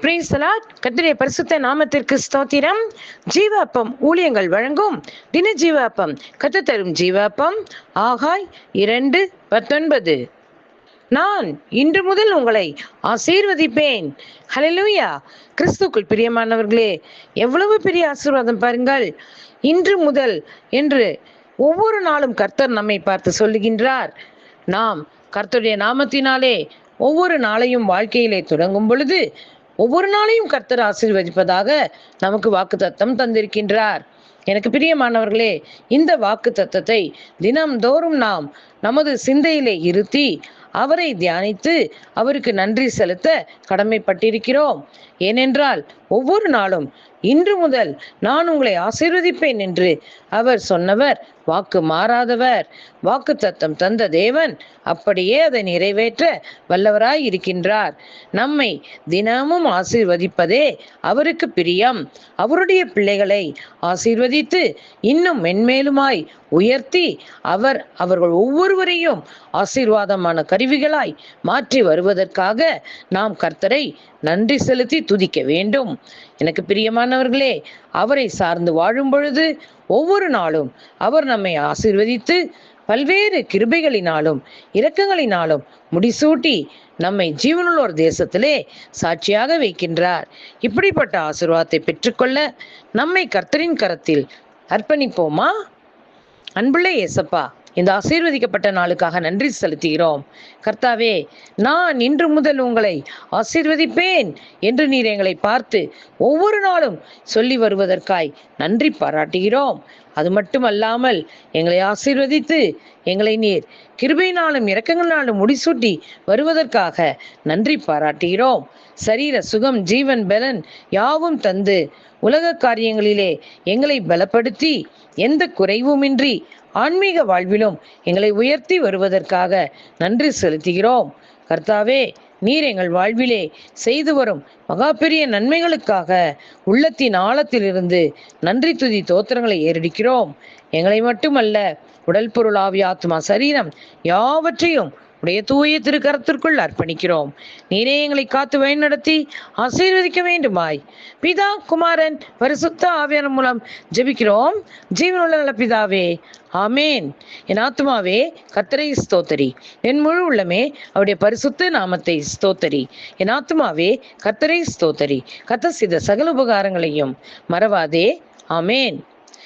பிரேசலாட் கத்திரிய பரிசுத்த நாமத்திற்கு ஸ்தோத்திரம். ஜீவாப்பம் ஊழியங்கள் வழங்கும். தின ஜீவாப்பம். கத்து தரும் ஜீவாப்பம். ஆகாய் இரண்டு பத்தொன்பது. நான் இன்று முதல் உங்களை ஆசீர்வதிப்பேன். ஹalleluya கிறிஸ்துக்குள் பிரியமானவர்களே எவ்வளவு பெரிய ஆசீர்வாதம் பாருங்கள். இன்று முதல் என்று ஒவ்வொரு நாளும் கர்த்தர் நம்மை பார்த்து சொல்லுகின்றார். நாம் கர்த்தருடைய நாமத்தினாலே ஒவ்வொரு நாளையும் வாழ்க்கையிலே தொடங்கும் பொழுது ஒவ்வொரு நாளையும் கர்த்தர் ஆசீர்வதிப்பதாக நமக்கு வாக்கு தத்தம் தந்திருக்கின்றார். எனக்கு பிரியமானவர்களே இந்த வாக்கு தத்தத்தை தினம்தோறும் நாம் நமது சிந்தையிலே இருத்தி அவரை தியானித்து அவருக்கு நன்றி செலுத்த கடமைப்பட்டிருக்கிறோம். ஏனென்றால் ஒவ்வொரு நாளும் இன்று முதல் நான் உங்களை ஆசீர்வதிப்பேன் என்று அவர் சொன்னவர் வாக்கு மாறாதவர். வாக்கு தத்தம் தந்த தேவன் அப்படியே அதை நிறைவேற்ற வல்லவராய் இருக்கின்றார். நம்மை தினமும் ஆசீர்வதிப்பதே அவருக்கு பிரியம். அவருடைய பிள்ளைகளை ஆசீர்வதித்து இன்னும் மென்மேலுமாய் உயர்த்தி அவர் அவர்கள் ஒவ்வொருவரையும் ஆசீர்வாதமான கருவிகளாய் மாற்றி வருவதற்காக நாம் கர்த்தரை நன்றி செலுத்தி துதிக்க வேண்டும். எனக்கு பிரியமானவர்களே அவரை சார்ந்து வாழும் பொழுது ஒவ்வொரு நாளும் அவர் நம்மை ஆசீர்வதித்து பல்வேறு கிருபைகளினாலும் இரக்கங்களினாலும் முடிசூட்டி நம்மை ஜீவனுள்ளோர் தேசத்திலே சாட்சியாக வைக்கின்றார். இப்படிப்பட்ட ஆசீர்வாதத்தை பெற்றுக்கொள்ள நம்மை கர்த்தரின் கரத்தில் அர்ப்பணிப்போமா? அன்புள்ள ஏசப்பா இந்த ஆசீர்வதிக்கப்பட்ட நாளுக்காக நன்றி செலுத்துகிறோம். கர்த்தாவே நான் இன்று முதல் உங்களை ஆசீர்வதிப்பேன் என்று நீர் எங்களை பார்த்து ஒவ்வொரு நாளும் சொல்லி வருவதற்காய் நன்றி பாராட்டுகிறோம். அது மட்டுமல்லாமல் எங்களை ஆசீர்வதித்து எங்களை நீர் கிருபையினாலும் இரக்கங்களாலும் முடிசூட்டி வருவதற்காக நன்றி பாராட்டுகிறோம். சரீர சுகம் ஜீவன் பலன் யாவும் தந்து உலக காரியங்களிலே எங்களை பலப்படுத்தி எந்த குறைவுமின்றி ஆன்மீக வாழ்விலும் எங்களை உயர்த்தி வருவதற்காக நன்றி செலுத்துகிறோம். கர்த்தாவே நீர் எங்கள் வாழ்விலே செய்து வரும் மகா பெரிய நன்மைகளுக்காக உள்ளத்தின் ஆழத்திலிருந்து நன்றி துதி தோத்திரங்களை ஏறடிக்கிறோம். எங்களை மட்டுமல்ல உடல் பொருள் ஆவி ஆத்மா சரீரம் யாவற்றையும் உடைய தூய திருக்கரத்திற்குள் அர்ப்பணிக்கிறோம். நீரே எங்களை காத்து வழிநடத்தி ஆசீர்வதிக்க வேண்டுமாய். பிதா குமாரன் பரிசுத்த ஆவியான மூலம் ஜெபிக்கிறோம். ஜீவனுள்ள நல்ல பிதாவே ஆமேன். என் ஆத்மாவே கத்தரை ஸ்தோத்தரி. என் முழு உள்ளமே அவருடைய பரிசுத்த நாமத்தை ஸ்தோத்தரி. என் ஆத்மாவே கத்தரை ஸ்தோத்தரி. கத்த செய்த சகல உபகாரங்களையும் மறவாதே. ஆமேன்.